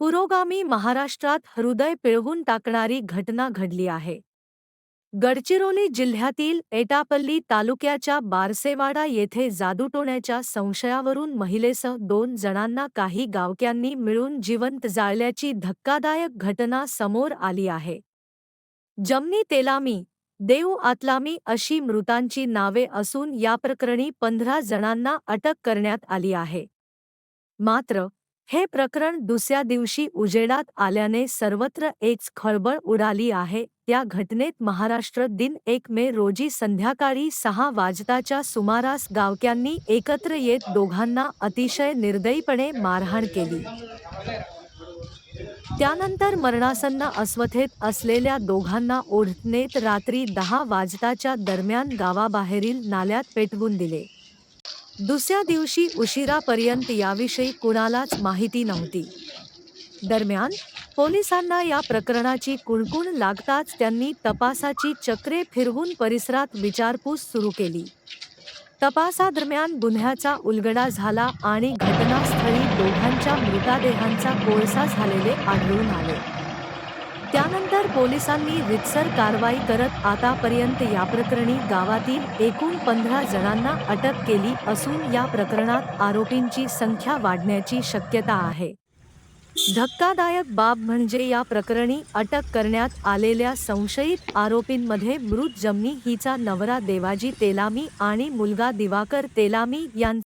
पुरोगामी महाराष्ट्रात हृदय पिळवून टाकणारी घटना घडली आहे. गडचिरोली जिल्ह्यातील एटापल्ली तालुक्याच्या बारसेवाडा येथे जादूटोण्याच्या संशयावरून महिलेसह दोन जणांना काही गावक्यांनी मिळून जिवंत जाळल्याची धक्कादायक घटना समोर आली आहे. जमनी तेलामी देऊ आतलामी अशी मृतांची नावे असून या प्रकरणी पंधरा जणांना अटक करण्यात आली आहे. मात्र हे प्रकरण दुसऱ्या दिवशी उजेडात आल्याने सर्वत्र एक खळबळ उडाली आहे. त्या घटनेत महाराष्ट्र दिन एक मे रोजी संध्याकाळी सहा वाजताच्या सुमारास गावक्यांनी एकत्र येत दोघांना अतिशय निर्दयीपणे मारहाण केली. त्यानंतर मरणासन्न अस्वथेत असलेल्या दोघांना ओढणेत रात्री दहा वाजताच्या दरम्यान गावाबाहेरील नाल्यात पेटवून दिले. दुसऱ्या दिवशी उशिरापर्यंत याविषयी कुणालाच माहिती नव्हती. दरम्यान पोलिसांना या प्रकरणाची कुणकुण लागताच त्यांनी तपासाची चक्रे फिरवून परिसरात विचारपूस सुरू केली. तपासादरम्यान गुन्ह्याचा उलगडा झाला आणि घटनास्थळी दोघांच्या मृतदेहांचा कोळसा झालेले आढळून आले. त्यानंतर पोलिसांनी रितसर कारवाई करत आतापर्यंत या प्रकरणी गावातील एकूण पंधरा जणांना अटक केली असून या प्रकरणात आरोपींची संख्या वाढण्याची शक्यता आहे. धक्कादायक बाब म्हणजे या प्रकरणी अटक करण्यात आलेल्या संशयित आरोपींमध्ये मृत जमनी हिचा नवरा देवाजी तेलामी आणि मुलगा दिवाकर तेलामी यांचा